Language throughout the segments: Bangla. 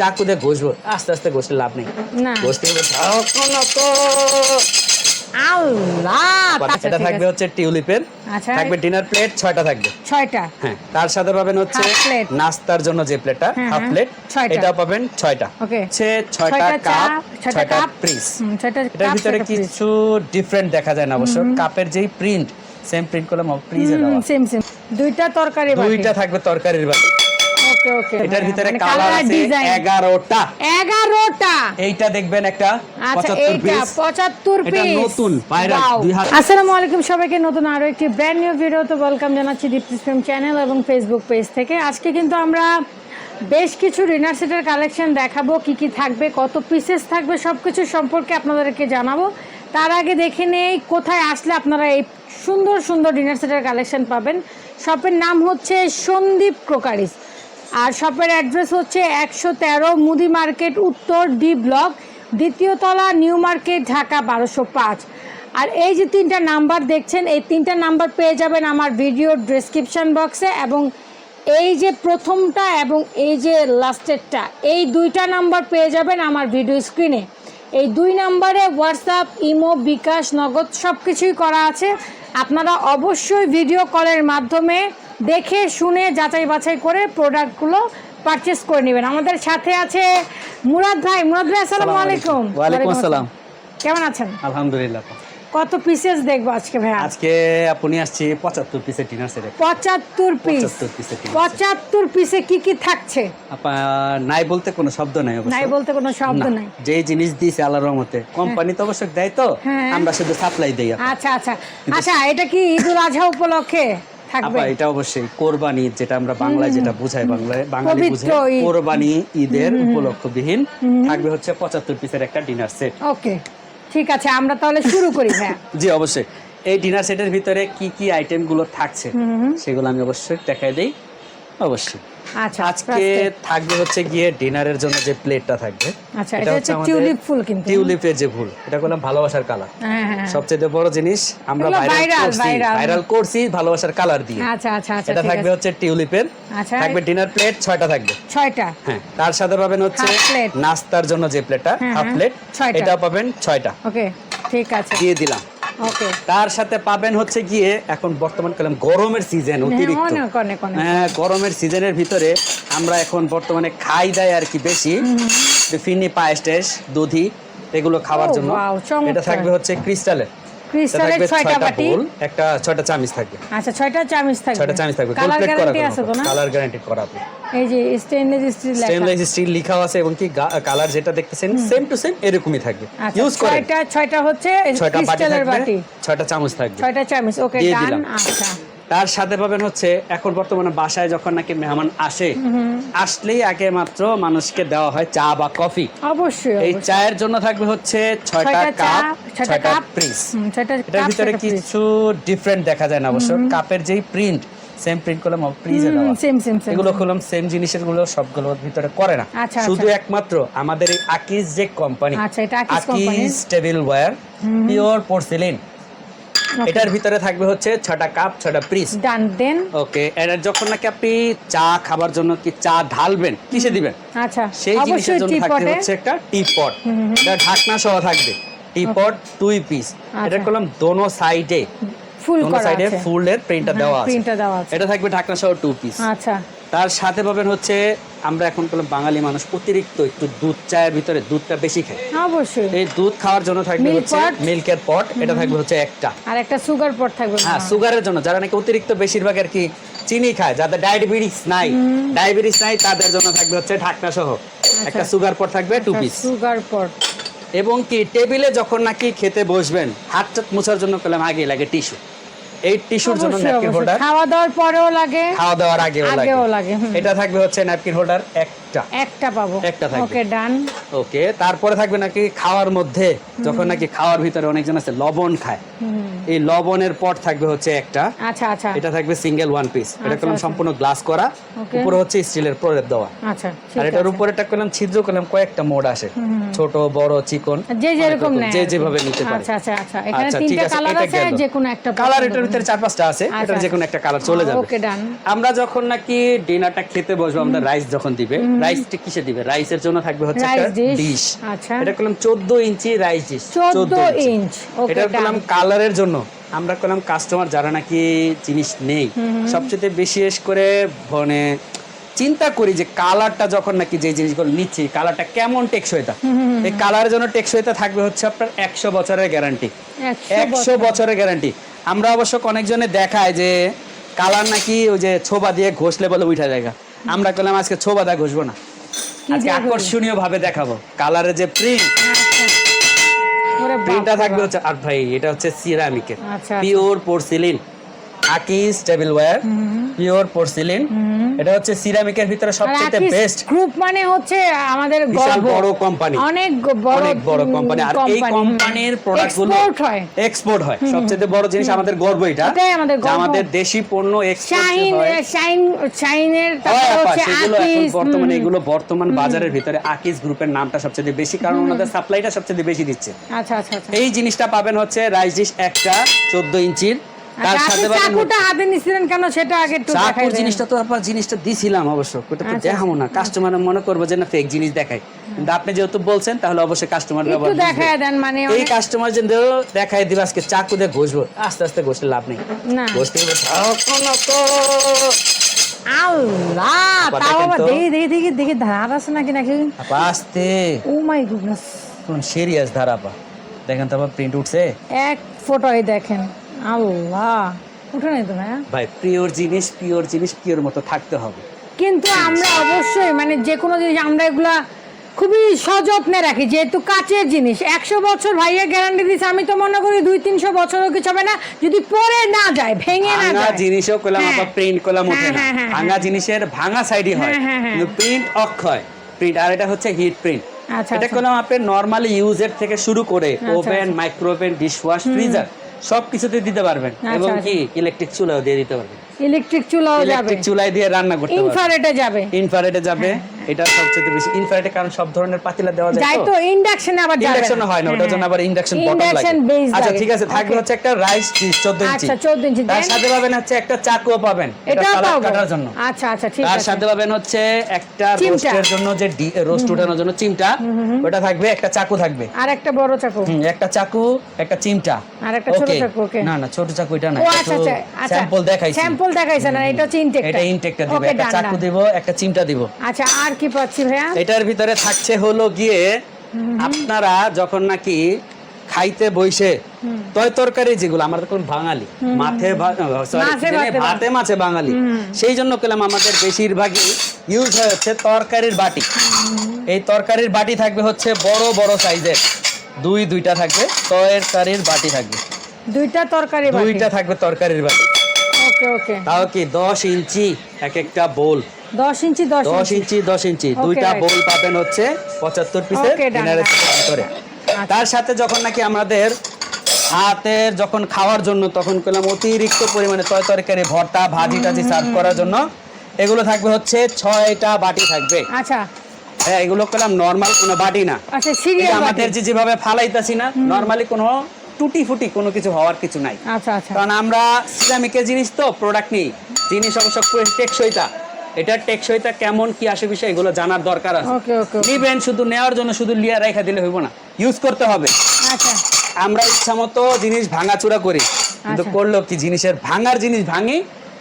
চাকু দিয়ে ঘষবো আস্তে আস্তে ঘষলে লাভ নেই। ঘষতে ঠিক থাকবে হচ্ছে টিউলিপের। আচ্ছা। থাকবে ডিনার প্লেট ছয়টা থাকবে। ছয়টা। হ্যাঁ তার সাথে পাবেন হচ্ছে নাস্তার জন্য যে প্লেটটা হাফ প্লেট এটা পাবেন ছয়টা। হচ্ছে ছয়টা কাপ ছয়টা এটার ভিতরে কিছু ডিফারেন্ট দেখা যায় না অবশ্য। কাপের যেই প্রিন্ট সেম প্রিন্ট করলাম সেম সেম দুইটা তরকারি দুইটা থাকবে তরকারির বাটি ওকে ওকে এটার ভিতরে মানে কালার আছে ডিজাইন এগারোটা। এগারোটা? এইটা দেখবেন একটা আচ্ছা পঁচাত্তর এইটা পিস পঁচাত্তর এটা পিস নতুন, আসসালামু আলাইকুম সবাইকে নতুন আরও একটি ব্র্যান্ড নিউ ভিডিওতে ওয়েলকাম জানাচ্ছি দীপ্তি ফিল্ম চ্যানেল এবং ফেসবুক পেজ থেকে। আজকে কিন্তু আমরা বেশ কিছু ডিনার সেটের কালেকশন দেখাবো কি কি থাকবে কত পিসেস থাকবে সব কিছু সম্পর্কে আপনাদেরকে জানাব। তার আগে দেখে নেই কোথায় আসলে আপনারা এই সুন্দর সুন্দর ডিনার সেটের কালেকশন পাবেন। শপের নাম হচ্ছে সন্দীপ ক্রোকারিস। আর শপের অ্যাড্রেস হচ্ছে একশো তেরো মুদি মার্কেট, উত্তর ডি ব্লক, দ্বিতীয় তলা, নিউ মার্কেট, ঢাকা বারোশো পাঁচ। আর এই যে তিনটা নাম্বার দেখছেন, এই তিনটা নাম্বার পেয়ে যাবেন আমার ভিডিও ডেসক্রিপশন বক্সে এবং এই যে প্রথমটা এবং এই যে লাস্টেরটা এই দুইটা নাম্বার পেয়ে যাবেন আমার ভিডিও স্ক্রিনে এই দুই নাম্বারে হোয়াটসঅ্যাপ ইমো বিকাশ নগদ সব কিছুই করা আছে। আপনারা অবশ্যই ভিডিও কলের মাধ্যমে দেখে শুনে যাচাই বাছাই করে প্রোডাক্টগুলো পারচেস করে নেবেন। আমাদের সাথে আছে মুরাদ ভাই। মুরাদ ভাই আসসালামু আলাইকুম। ওয়ালাইকুম আসসালাম। কেমন আছেন? আলহামদুলিল্লাহ। কত পিসেস দেখব আজকে ভাইয়া? আজকে আপনি আসছি পঁচাত্তর পিসের ডিনার সেট পঁচাত্তর পিস 75 piece এর dinner set। পঁচাত্তর পিসে কি কি থাকছে? নাই বলতে কোনো শব্দ নাই নাই বলতে কোনো শব্দ নাই। যেই জিনিস দিয়েছে আল্লাহর রহমতে। কোম্পানি তো অবশ্য দেয় তো হ্যাঁ। আমরা শুধু সাপ্লাই দেই আচ্ছা আচ্ছা। আচ্ছা এটা কি ঈদুল আজহা উপলক্ষে থাকবে? এটা অবশ্যই কোরবানি যেটা আমরা বাংলায় যেটা বুঝাই বাংলায় বাঙালি ঈদ। কোরবানি ঈদের উপলক্ষবিহীন থাকবে হচ্ছে পঁচাত্তর পিসের একটা ডিনার সেট ওকে ঠিক আছে আমরা তাহলে শুরু করি হ্যাঁ জি অবশ্যই। এই ডিনার সেটের ভিতরে কি কি আইটেমগুলো থাকছে সেগুলো আমি অবশ্যই দেখাই দিই। অবশ্যই। আচ্ছা আজকে থাকবে হচ্ছে গিয়ে ডিনারের জন্য যে প্লেটটা থাকবে আচ্ছা এটা হচ্ছে টিউলিপ ফুল কিন্তু টিউলিপের যে ফুল এটা ভালোবাসার কালার। হ্যাঁ হ্যাঁ সবচেয়ে বড় জিনিস আমরা ভাইরাল করছি ভাইরাল করছি ভালোবাসার কালার দিয়ে। আচ্ছা আচ্ছা আচ্ছা এটা থাকবে হচ্ছে টিউলিপের আচ্ছা। থাকবে ডিনার প্লেট ছয়টা থাকবে। ছয়টা। হ্যাঁ তার সাথে পাবেন হচ্ছে নাস্তার জন্য যে প্লেটটা হ্যাঁ, হাফ হ্যাঁ, প্লেট। এটা পাবেন ছয়টা। ওকে ঠিক আছে। দিয়ে দিলাম। তার সাথে পাবেন হচ্ছে গিয়ে এখন বর্তমান কালাম গরমের সিজন অতিরিক্ত। অনেক অনেক হ্যাঁ গরমের সিজনের ভিতরে আমরা এখন বর্তমানে খাই দেয় আর কি বেশি। ফিনি পায়েস টেস দুধি এগুলো খাওয়ার জন্য। এটা থাকবে হচ্ছে ক্রিস্টালের ক্রিস্টালের থাকবে ছয়টা ছয়টা বাটি। একটা 6টা চামিচ থাকবে। আচ্ছা 6টা চামচ থাকবে। 6টা চামিচ থাকবে। কালার গ্যারান্টি আছে তো না? কালার গ্যারান্টি করা আপনি এই যে স্টেনলেস স্টিল লেখা। স্টেনলেস স্টিল লেখা আছে এবং কি কালার যেটা দেখতেছেন সেম টু সেম এরকমই থাকবে। ইউজ করে ছয়টা ছয়টা হচ্ছে ছয়টা ক্রিস্টালের বাটি। 6টা চামচ থাকবে। ছয়টা চামচ ওকে ডান আচ্ছা। তার সাথে পাবেন হচ্ছে এখন বর্তমানে বাসায় যখন নাকি মেহমান আসে আসলেই আগে মাত্র মানুষকে দেওয়া হয় চা বা কফি। অবশ্যই এই চায়ের জন্য থাকবে হচ্ছে ছয়টা কাপ ছয়টা ছয়টা এটার ভিতরে কিছু ডিফারেন্ট দেখা যায় না অবশ্য। কাপের যেই প্রিন্ট সেম প্রিন্ট করলাম দেওয়া। সেম সেম এগুলো খুললাম সেম জিনিসেরগুলো সবগুলোর ভিতরে করে না। আচ্ছা, শুধু আচ্ছা। একমাত্র আমাদের এই আকিজ যে company. Akij tableware pure porcelain এটার ভিতরে থাকবে হচ্ছে ছটা কাপ ছটা পিস ডান দেন ওকে এটা যখন নাকি আপনি চা খাবার জন্য কি চা ঢালবেন কিসে দিবেন? আচ্ছা সেই জিনিসের জন্য টিপটে হচ্ছে একটা টি পট এটা ঢাকনা সহ থাকবে। টি পট দুই পিস এটা করলাম দোনো সাইডে ফুল দোনো করা সাইডে আছে। ফুলের প্রিন্টটা হ্যাঁ, দেওয়া আছে। প্রিন্টটা দেওয়া আছে। এটা থাকবে ঢাকনা সহ টু পিস আচ্ছা। তার সাথে পাবেন হচ্ছে আমরা এখন করলাম বাঙালি মানুষ অতিরিক্ত একটু দুধ চায়ের ভিতরে দুধটা বেশি খায় অবশ্যই। এই দুধ খাওয়ার জন্য থাকবে হচ্ছে মিল্কের পট এটা থাকবে হচ্ছে একটা। আর একটা সুগার পট থাকবে। হ্যাঁ সুগারের জন্য যারা নাকি অতিরিক্ত বেশিরভাগ আর কি চিনি খায় যাদের ডায়াবেটিস নাই ডায়াবেটিস নাই তাদের জন্য থাকবে হচ্ছে ঢাকনা সহ। একটা সুগার পট থাকবে টু পিস সুগার পট এবং কি টেবিলে যখন নাকি খেতে বসবেন হাত মোছার জন্য করলাম আগে লাগে টিস্যু। এই টিস্যুর জন্য ন্যাপকিন হোল্ডার খাওয়া দাওয়ার পরেও লাগে খাওয়া দাওয়ার আগেও লাগে। আগেও লাগে এটা থাকবে হচ্ছে ন্যাপকিন হোল্ডার একটা। একটা পাবো। একটা থাকবে। ওকে ডান ওকে তারপরে থাকবে নাকি খাওয়ার মধ্যে যখন নাকি খাওয়ার ভিতরে অনেকজন আছে লবণ খায়। এই লবণের পট থাকবে হচ্ছে একটা। আচ্ছা আচ্ছা। এটা থাকবে সিঙ্গেল ওয়ান পিস এটা করলাম আচ্ছা। সম্পূর্ণ গ্লাস করা। উপরে হচ্ছে স্টিলের প্রলেপ দেওয়া। আচ্ছা আর এটার উপরে একটা করলাম ছিদ্র করলাম কয়েকটা মোড আসে। ছোট বড় চিকন যে যেরকম যে যেভাবে নিতে পারে। আচ্ছা আচ্ছা আচ্ছা। এখানে আচ্ছা, তিনটা কালার আছে যে কোনো একটা কালার এটার ভিতরে চার পাঁচটা আছে আচ্ছা, এটার যে কোনো একটা কালার চলে যাবে। ওকে ডান আমরা যখন নাকি ডিনারটা খেতে বসবো আমাদের রাইস যখন দিবে রাইস কিসে দিবে? রাইসের জন্য থাকবে হচ্ছে একটা ডিশ আচ্ছা। এটা করলাম 14 inch rice dish 14 inch. Okay এটা করলাম কালারের জন্য। আমরা করলাম কাস্টমার যারা নাকি জিনিস নেই সবচেয়ে বিশেষ করে মানে চিন্তা করি যে কালারটা যখন নাকি যে জিনিসগুলো নিচ্ছি কালারটা কেমন টেকসইতা এই কালারের জন্য টেকসইতা থাকবে হচ্ছে আপনার একশো বছরের গ্যারান্টি একশো বছরের। গ্যারান্টি আমরা অবশ্য অনেকজনে দেখায় যে কালার নাকি ওই যে ছোবা দিয়ে ঘষলে বলে উঠা জায়গা। আমরা করলাম আজকে ছোবা দা ঘষবো না। আজকে আকর্ষণীয় ভাবে দেখাবো। কালারের যে প্রিন্ট প্রিন্টটা থাকবে হচ্ছে আর ভাই এটা হচ্ছে সিরামিকের আচ্ছা, pure porcelain Akij tableware pure porcelain. এটা হচ্ছে সিরামিকের ভিতরে সবচেয়ে বেস্ট গ্রুপ মানে হচ্ছে আমাদের বড় কোম্পানি অনেক বড় অনেক বড় কোম্পানি আর এই কোম্পানির এক্সপোর্ট হয়। এক্সপোর্ট হয়। সবচেয়ে বড় জিনিস আমাদের গর্ব এটা। আমাদের দেশি পণ্য এক্সপোর্ট শাইন হয়। শাইন শাইনের তারপর হচ্ছে আকিস বর্তমানে এগুলো বর্তমান বাজারের ভিতরে আকিস গ্রুপের নামটা সবচেয়ে বেশি কারণ ওনাদের সাপ্লাইটা সবচেয়ে বেশি দিচ্ছে। আচ্ছা আচ্ছা আচ্ছা। এই জিনিসটা পাবেন হচ্ছে রাইস ডিশ একটা চোদ্দ ইঞ্চির। তার আচ্ছা, সাথে চাকুটা হাতে নিছিলেন কেন? সেটা আগে একটু দেখাই চাকুর জিনিসটা তো আপনার জিনিসটা দিছিলাম অবশ্য। ওটা তো আচ্ছা, দেখাবো না। কাস্টমার মনে করব যে না ফেক জিনিস কিন্তু আপনি যেহেতু বলছেন তাহলে অবশ্যই কাস্টমার একটু দেখায় দেন মানে এই কাস্টমার দিবে আজকে চাকু দিয়ে ঘষবো। আস্তে আস্তে ঘষলে লাভ নেই। না। ঘষতে। আল্লাহ তাও দেখেন আবার তো। দেখি দেখি দেখি দেখি ধার আছে নাকি নাকি? আস্তে। ও মাই গুডনেস। কোন সিরিয়াস ধারা আপা। দেখেন তো আবার প্রিন্ট উঠছে। এক ফটোই দেখেন। আল্লাহ উঠে নাই তো ভাইয়া ভাই পিওর জিনিস পিওর জিনিস পিওর মতো থাকতে হবে। কিন্তু আমরা অবশ্যই মানে যে কোনো জিনিস আমরা এগুলা খুবই সযত্নে রাখি যেহেতু কাচের জিনিস। একশো বছর ভাইয়া গ্যারান্টি দিচ্ছে আমি তো মনে করি দুই তিনশো বছরও কিছু হবে না যদি পরে না যায় ভেঙে না ভাঙা যায়। জিনিসও করলাম হ্যাঁ। আবার প্রিন্ট করলাম ওঠে হ্যাঁ, না। হ্যাঁ, হ্যাঁ, ভাঙা জিনিসের ভাঙা সাইডই হয় হ্যাঁ, হ্যাঁ, হ্যাঁ। কিন্তু প্রিন্ট অক্ষয়। প্রিন্ট আর এটা হচ্ছে হিট প্রিন্ট আচ্ছা, এটা আচ্ছা। করলাম আপনি নর্মালি ইউজের থেকে শুরু করে ওভেন মাইক্রোওভেন ডিশওয়াশ ফ্রিজার সব কিছুতে দিতে পারবেন। আচ্ছা, এবং আচ্ছা। কি? ইলেকট্রিক চুলাও দিয়ে দিতে পারবেন। ইলেকট্রিক চুলাও যাবে। ইলেকট্রিক চুলায় দিয়ে রান্না করতে পারবেন। ইনফ্রারেডে যাবে। ইনফ্রারেডে যাবে। এটা সবচেয়ে বেশি ইনফ্রারেডে কারণ সব ধরনের পাতিলা দেওয়া যায় তো। ইন্ডাকশনে আবার যাবে ইন্ডাকশন হয় না ওটার জন্য আবার ইন্ডাকশন বটম লাগে। আচ্ছা ঠিক আছে থাকবে হচ্ছে একটা রাইস 14 ইঞ্চি। আচ্ছা 14 ইঞ্চি। তার সাথে পাবেন হচ্ছে একটা চাকুও পাবেন। এটা সালাদ কাটার জন্য। আচ্ছা আচ্ছা ঠিক আছে। তার সাথে পাবেন হচ্ছে একটা রোস্টের জন্য যে রোস্ট উঠানোর জন্য চিমটা ওটা থাকবে একটা চাকু থাকবে। আর একটা বড় চাকু। হুম, একটা চাকু একটা চিমটা। আর একটা ছোট চাকু, okay. না না ছোট চাকু এটা না আচ্ছা আচ্ছা আচ্ছা। স্যাম্পল দেখাইছি। স্যাম্পল দেখাইছেন আর এটা হচ্ছে ইনটেকটা এটা ইনটেকটা দিব। একটা চাকু দিব একটা চিমটা দিব। আচ্ছা আর কি পাচ্ছি ভাইয়া? এটার ভিতরে থাকছে হলো গিয়ে আপনারা যখন নাকি খাইতে বইসে তয় তরকারি যেগুলো আমরা কোন বাঙালি মাঠে ভাতে মাছে বাঙালি। সেই জন্য পেলাম আমাদের বেশিরভাগই ইউজ হয় হচ্ছে তরকারির বাটি। এই তরকারির বাটি থাকবে হচ্ছে বড় বড় সাইজের। দুই দুইটা থাকবে তরকারির বাটি থাকবে। দুইটা তরকারি দুইটা থাকবে তরকারির বাটি। ওকে ওকে। তাও কি দশ ইঞ্চি এক একটা বোল। 10 ইঞ্চি 10 দশ ইঞ্চি। দশ ইঞ্চি। দুইটা বোল পাবেন হচ্ছে পঁচাত্তর পিসের ভিতরে আচ্ছা। তার সাথে যখন নাকি আমাদের হাতের যখন খাওয়ার জন্য তখন করলাম অতিরিক্ত পরিমাণে তয় তরকারি ভর্তা ভাজি টাজি সার্ভ করার জন্য। এগুলো থাকবে হচ্ছে ছয়টা বাটি থাকবে। আচ্ছা। হ্যাঁ এগুলো করলাম নর্মাল কোনো বাটি না। আচ্ছা আমাদের যে যেভাবে ফালাইতাছি না নর্মালি কোনো টুটি ফুটি কোনো কিছু হওয়ার কিছু নাই। আচ্ছা আচ্ছা। কারণ আমরা সিরামিকের জিনিস তো প্রোডাক্ট নেই। জিনিস অবশ্য টেকসইতা এটা টেকসইতা কেমন কি আসে বিষয় এগুলো জানার দরকার আছে। ওকে ওকে নিবেন শুধু নেওয়ার জন্য শুধু লিয়া রেখা দিলে হইব না। ইউজ করতে হবে। আচ্ছা। আমরা ইচ্ছা মতো জিনিস ভাঙাচুরা করি কিন্তু আচ্ছা। করল কি জিনিসের ভাঙার জিনিস ভাঙি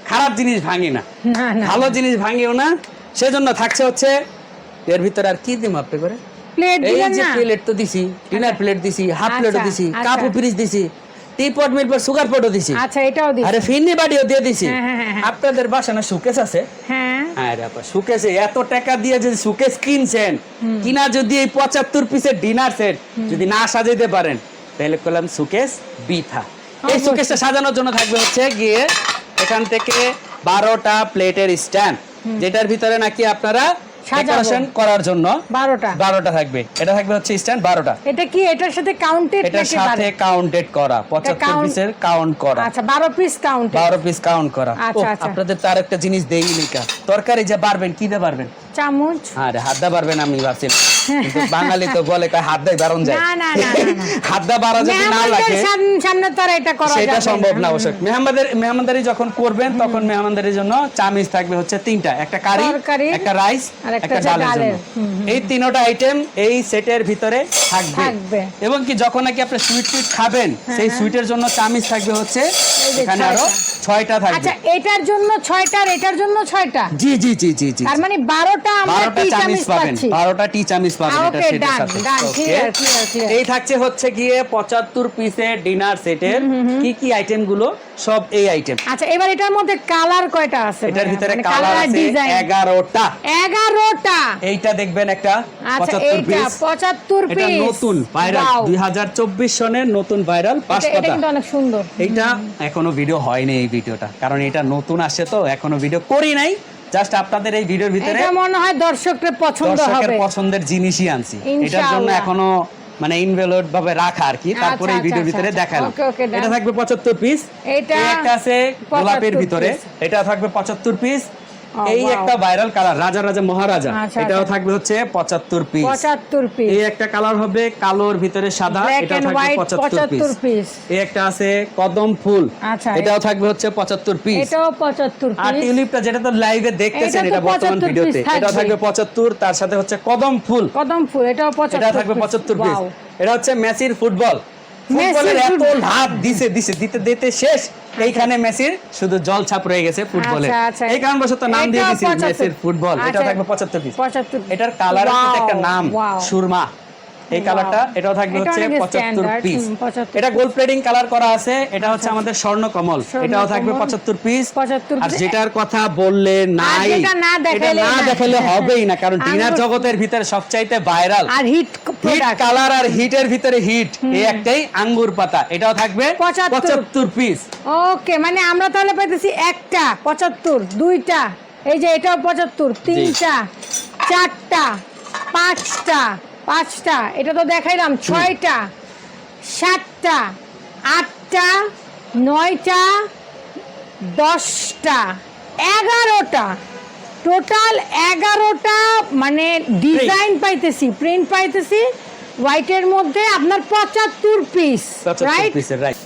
খারাপ জিনিস ভাঙি না। না না। ভালো জিনিস ভাঙিও না। সেজন্য থাকছে হচ্ছে এর ভিতরে আর কি দিম আপনি করে প্লেট এই যে প্লেট তো দিছি ডিনার প্লেট দিছি হাফ প্লেটও আচ্ছা, দিছি আচ্ছা। কাপও ফ্রিজ দিছি। টি পট মিল পর সুগার পটও দিছি। আচ্ছা এটাও দিন আরে ফিরনি বাড়িও দিয়ে দিছি। হ্যাঁ, হ্যাঁ, হ্যাঁ। আপনাদের বাসা না সুকেস আছে? হ্যাঁ। আরে আপা সুকেসে এত টাকা দিয়ে যদি সুকেস কিনছেন কিনা যদি এই পঁচাত্তর পিসের ডিনার সেট যদি না সাজাইতে পারেন তাহলে করলাম সুকেস বিথা। এই। সুকেসটা সাজানোর জন্য থাকবে হচ্ছে গিয়ে এখান থেকে বারোটা প্লেটের স্ট্যান্ড যেটার ভিতরে নাকি আপনারা। ডেকোরেশন করার জন্য। বারোটা। বারোটা থাকবে। এটা থাকবে হচ্ছে স্ট্যান্ড বারোটা। এটা কি? এটার সাথে কাউন্টেড এটার সাথে কাউন্টেড করা। পঁচাত্তর count- পিসের কাউন্ট করা। আচ্ছা বারো পিস কাউন্টেড বারো পিস কাউন্ট করা। আচ্ছা, আচ্ছা। আপনাদের তার একটা জিনিস দেই নিকা তরকারি যা পারবেন কি দিয়ে পারবেন চামচ। আরে হাত দা পারবেন আমি বাঙালি তো বলে কয় হাত দাই বারণ যায়। না, না, না। হাত দা যদি না লাগে সামনে তো এটা করা সেটা সম্ভব না অবশ্যই মেহমানদারি মেহমানদারি যখন করবেন তখন মেহমানদারির জন্য চামিজ থাকবে হচ্ছে তিনটা। একটা কারি একটা রাইস একটা ডালের। জন্য। এই তিনটা আইটেম এই সেটের ভিতরে থাকবে। হ্যাঁ, এবং কি যখন নাকি আপনি সুইট টুইট খাবেন সেই সুইটের জন্য চামিজ থাকবে হচ্ছে এখানে আরও ছয়টা। ছয়টা থাকবে। আচ্ছা এটার জন্য ছয়টা আর এটার জন্য ছয়টা? জি জি জি জি জি। তার মানে বারোটা আমরা বারোটা টি চামিজ চামিচ পাবেন পাচ্ছি। বারোটা টি চামিজ পাবেন এটা সেটের সাথে। done, Okay? clear, clear, clear. এই থাকছে হচ্ছে গিয়ে পঁচাত্তর পিসের ডিনার সেটের কি কি আইটেমগুলো? সব এই আইটেম আচ্ছা এবার এটার মধ্যে কালার কয়টা আছে এটার ভিতরে কালার আছে design? এগারোটা। এগারোটা। এইটা দেখবেন একটা পঁচাত্তর এইটা পিস এটা নতুন ভাইরাল দুই হাজার চব্বিশ সনের নতুন ভাইরাল পাঁচ এটা কিন্তু অনেক সুন্দর। এইটা এখনও ভিডিও হয়নি এই ভিডিওটা কারণ এটা নতুন আসে তো এখনও ভিডিও করি নাই। জাস্ট আপনাদের এই ভিডিওর ভিতরে এটা মনে হয় দর্শকদের পছন্দ দর্শকের হবে। পছন্দের জিনিসই আনছি। এটার জন্য এখনও মানে ইনভেলোড ভাবে রাখা আর কি। তারপরে এই আচ্ছা, ভিডিওর আচ্ছা, ভিতরে আচ্ছা। দেখালাম. এটা থাকবে পঁচাত্তর পিস এটা একটা আছে গোলাপের ভিতরে। এটা থাকবে পঁচাত্তর পিস এই একটা ভাইরাল কালার রাজা রাজা মহারাজা। আচ্ছা, এটাও আচ্ছা। থাকবে হচ্ছে পঁচাত্তর পিস পঁচাত্তর পিস এই একটা কালার হবে কালোর ভিতরে সাদা এটা থাকবে হোয়াইট পঁচাত্তর পঁচাত্তর পিস পিস এই একটা আছে কদম ফুল। আচ্ছা, এটাও থাকবে হচ্ছে পঁচাত্তর পিস এটাও পঁচাত্তর আর পিস টিউলিপটা যেটা তো লাইভে দেখতেছেন এটা বর্তমান ভিডিওতে এটা থাকবে। থাকবে পঁচাত্তর তার সাথে হচ্ছে কদম ফুল। কদম ফুল এটাও পঁচাত্তর এটা থাকবে পঁচাত্তর পিস এটা হচ্ছে মেসির ফুটবল। ফুটবলের এত লাভ দিছে দিছে দিতে দিতে শেষ। এইখানে মেসির শুধু জল ছাপ রয়ে গেছে ফুটবলে। আচ্ছা, কারণ বছর তো নাম দিয়ে দিছি মেসির ফুটবল। এটা আচ্ছা, থাকবে পঁচাত্তর পিস এটার কালার একটা নাম সুরমা। এই কালারটা এটাও থাকবে হচ্ছে পঁচাত্তর পিস এটা গোল্ড প্লেটিং কালার করা আছে এটা হচ্ছে আমাদের স্বর্ণ কমল এটাও থাকবে। পঁচাত্তর পিস 75 আর যেটার কথা বললে নাই এটা না। দেখালে হবেই না কারণ ডিনার জগতের ভিতরে সবচাইতে ভাইরাল আর হিট হিট কালার আর হিটের ভিতরে হিট এই একটাই আঙ্গুর পাতা। এটাও থাকবে 75 পঁচাত্তর পিস ওকে মানে আমরা তাহলে পাইতেছি একটা পঁচাত্তর দুইটা। এই যে এটাও পঁচাত্তর তিনটা চারটা পাঁচটা। পাঁচটা এটা তো দেখাইলাম ছয়টা সাতটা আটটা নয়টা দশটা এগারোটা। টোটাল এগারোটা মানে ডিজাইন পাইতেছি প্রিন্ট পাইতেছি হোয়াইটের মধ্যে আপনার পঁচাত্তর পিস রাইট রাইট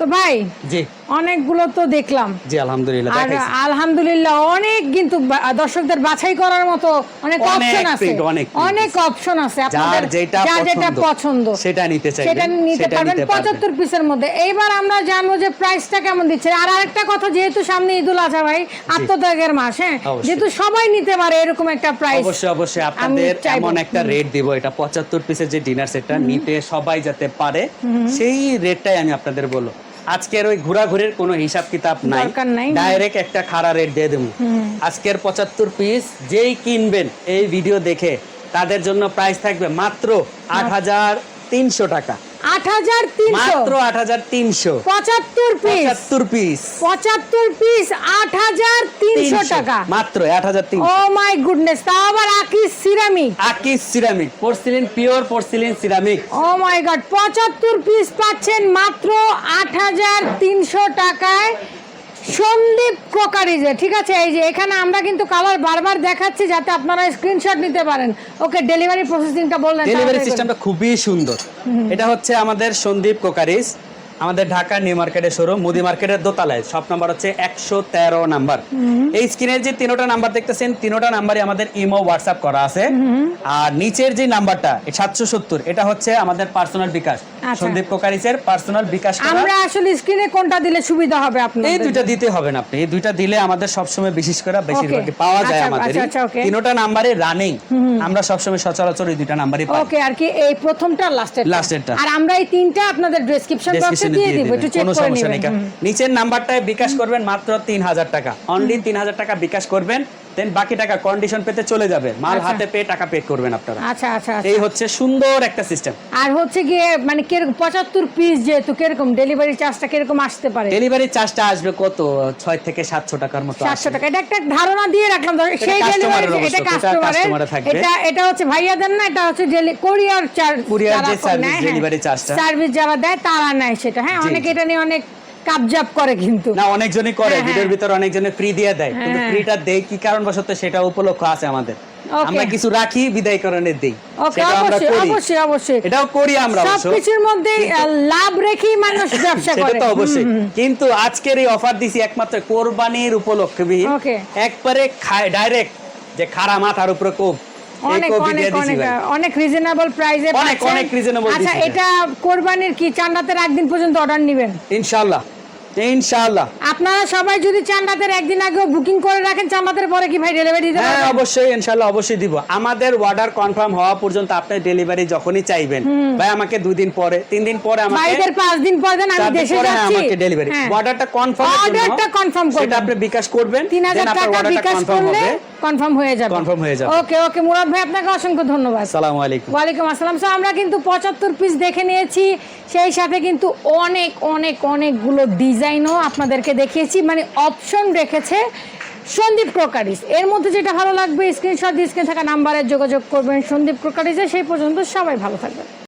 তো ভাই জি। অনেকগুলো তো দেখলাম। জি আলহামদুলিল্লাহ আর আলহামদুলিল্লাহ অনেক কিন্তু দর্শকদের বাছাই করার মতো অনেক অপশন আছে। অনেক অপশন আছে। আপনাদের যেটা পছন্দ, সেটা নিতে চাইবেন, সেটা নিতে পারবেন নিতে পারবেন। পঁচাত্তর পিসের মধ্যে। এইবার আমরা জানব যে প্রাইসটা কেমন দিচ্ছে। আর আরেকটা কথা যেহেতু সামনে ঈদুল আজহা ভাই আত্মত্যাগের মাস হ্যাঁ? যেহেতু সবাই নিতে পারে এরকম একটা প্রাইস অবশ্যই অবশ্যই। আপনাদের। এমন একটা রেট দিব এটা পঁচাত্তর পিসের যে ডিনার সেটটা নিতে সবাই যাতে পারে সেই রেটটাই আমি আপনাদের বলব। আজকের ওই ঘোরাঘুরির কোনো হিসাব কিতাব নাই। ডাইরেক্ট একটা খাড়া রেট দিয়ে দেবো। আজকের পঁচাত্তর পিস যেই কিনবেন এই ভিডিও দেখে তাদের জন্য প্রাইস থাকবে মাত্র। আট হাজার তিনশো টাকা। মাত্র আট হাজার তিনশো। পঁচাত্তর পিস পঁচাত্তর পিস পঁচাত্তর পিস আট হাজার তিনশো টাকা। মাত্র আট হাজার ও মাই গুডনেস তা আবার Akij ceramic Akij ceramic porcelain pure porcelain ceramic oh my God পঁচাত্তর পিস পাচ্ছেন মাত্র আট হাজার তিনশো টাকায়। সন্দীপ ক্রোকারিজে ঠিক আছে? এই যে এখানে আমরা কিন্তু কালার বারবার দেখাচ্ছি যাতে আপনারা স্ক্রিনশট নিতে পারেন। ওকে ডেলিভারি প্রসেসিংটা বললেন ডেলিভারি সিস্টেমটা খুবই সুন্দর। এটা হচ্ছে আমাদের সন্দীপ কোকারিস আমাদের ঢাকা নিউ মার্কেটের শোরুম মুদি মার্কেটের দোতলায়। শপ নাম্বার হচ্ছে একশো তেরো নাম্বার। এই স্ক্রিনের যে তিনোটা নাম্বার দেখতেছেন তিনোটা নাম্বারই আমাদের ইমো হোয়াটসঅ্যাপ করা আছে। আর নিচের যে নাম্বারটা সাতশো সত্তর এটা হচ্ছে আমাদের পার্সোনাল বিকাশ। আচ্ছা। সন্দীপ কোকারিসের পার্সোনাল বিকাশ আমরা আসলে স্ক্রিনে কোনটা দিলে সুবিধা হবে আপনি এই দুইটা দিতে হবে না আপনি। এই দুইটা দিলে আমাদের সবসময় বিশেষ করে বেশিরভাগই পাওয়া যায় আচ্ছা, আমাদের। তিনোটা নাম্বারে রানিং আমরা সবসময় সচরাচর এই দুইটা নাম্বারই পাই। ওকে আর কি এই প্রথমটা লাস্টের লাস্টেরটা। আর আমরা এই তিনটা আপনাদের ডেসক্রিপশন বক্সে ডেসক্রিপশনে দিয়ে দিয়ে দিবেন কোনো সমস্যা নেই। নিচের নাম্বারটায় বিকাশ করবেন মাত্র তিন হাজার টাকা। অনলি তিন হাজার টাকা বিকাশ করবেন। দেন বাকি টাকা কন্ডিশন পেতে চলে যাবে মাল আচ্ছা। হাতে পেয়ে টাকা পে করবেন আপনারা আচ্ছা আচ্ছা আচ্ছা। এই হচ্ছে সুন্দর একটা সিস্টেম আর হচ্ছে গিয়ে মানে কীরকম পঁচাত্তর পিস যেহেতু কীরকম ডেলিভারি চার্জটা কীরকম আসতে পারে ডেলিভারি চার্জটা আসবে কত ছয় থেকে সাতশো টাকার মতো আসবে। টাকা এটা একটা ধারণা দিয়ে রাখলাম সেই ডেলিভারি এটা কাস্টমারের। এটা এটা হচ্ছে ভাইয়াদের না এটা হচ্ছে কোরিয়ার চার্জ Courier যে service, delivery charge-টা। সার্ভিস যারা দেয় তারা নেয় সেটা হ্যাঁ অনেকে এটা নিয়ে অনেক কাবজাব করে কিন্তু। না অনেকজনই করে হ্যাঁ, ভিডিওর হ্যাঁ। ভিতরে অনেকজনে ফ্রি দিয়ে দেয়। কিন্তু হ্যাঁ। ফ্রিটা দেয় কি কারণবশত সেটা উপলক্ষ আছে আমাদের। আমরা কিছু রাখি বিদায়করণের দেই। ওকে সেটা আমরা অবশ্যই করি। অবশ্যই অবশ্যই। এটাও করি আমরা সবকিছুর মধ্যে লাভ রেখেই মানুষ ব্যবসা করে। সেটা তো অবশ্যই। কিন্তু আজকের এই অফার দিছি একমাত্র কোরবানির উপলক্ষে. একবারে ডাইরেক্ট যে খাড়া মাথার উপরে কোপ অনেক অনেক অনেক অনেক রিজনেবল প্রাইসে অনেক, অনেক reasonable আচ্ছা এটা কোরবানির কি? চান্দাতের একদিন পর্যন্ত অর্ডার নেবেন? ইনশাআল্লাহ ইনশাআল্লাহ। আপনারা সবাই যদি চান্দাতের একদিন আগেও বুকিং করে রাখেন চান্দাতের পরে কি ভাই ডেলিভারি দিতে হ্যাঁ অবশ্যই ইনশাআল্লাহ অবশ্যই দিব। আমাদের অর্ডার কনফার্ম হওয়া পর্যন্ত আপনি ডেলিভারি যখনই চাইবেন। ভাই আমাকে দুই দিন পরে তিন দিন পরে আমাকে ভাইদের পাঁচ দিন পর দেন আমি দেশে যাচ্ছি। আমাকে ডেলিভারি। অর্ডারটা কনফার্ম অর্ডারটা সেটা করবেন। আপনি বিকাশ করবেন তিন হাজার then আপনার টাকা অর্ডারটা বিকাশ করলে কনফার্ম হয়ে যাবে। Confirm হয়ে যাবে। ওকে ওকে মুরাদ ভাই আপনাকে অসংখ্য ধন্যবাদ। আসসালামু আলাইকুম। ওয়ালাইকুম আসসালাম। স্যার আমরা কিন্তু পঁচাত্তর পিস দেখে নিয়েছি। সেই সাথে কিন্তু অনেক অনেক অনেকগুলো ডিজাইনও আপনাদেরকে দেখিয়েছি। মানে অপশন রেখেছে সন্দীপ ক্রোকারিস। এর মধ্যে যেটা ভালো লাগবে স্ক্রিনশট দিয়ে স্ক্রিন থাকা নাম্বারে যোগাযোগ করবেন সন্দীপ ক্রোকারিসে। সেই পর্যন্ত সবাই ভালো থাকবেন।